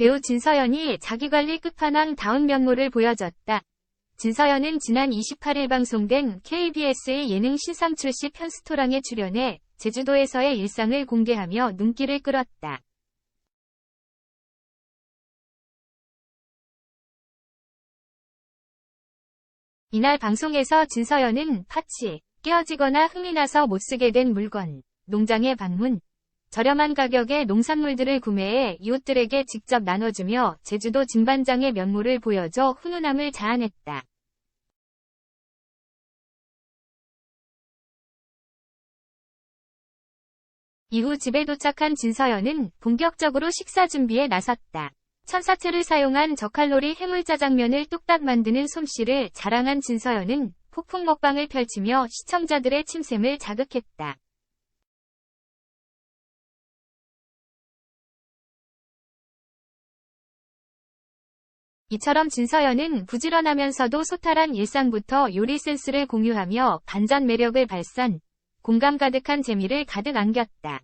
배우 진서연이 자기관리 끝판왕 다운 면모를 보여줬다. 진서연은 지난 28일 방송된 KBS의 예능 신상 출시 편스토랑에 출연해 제주도에서의 일상을 공개하며 눈길을 끌었다. 이날 방송에서 진서연은 파치, 깨어지거나 흥이 나서 못쓰게 된 물건, 농장에 방문, 저렴한 가격에 농산물들을 구매해 이웃들에게 직접 나눠주며 제주도 진반장의 면모를 보여줘 훈훈함을 자아냈다. 이후 집에 도착한 진서연은 본격적으로 식사 준비에 나섰다. 천사채를 사용한 저칼로리 해물짜장면을 뚝딱 만드는 솜씨를 자랑한 진서연은 폭풍 먹방을 펼치며 시청자들의 침샘을 자극했다. 이처럼 진서연은 부지런하면서도 소탈한 일상부터 요리 센스를 공유하며 반전 매력을 발산, 공감 가득한 재미를 가득 안겼다.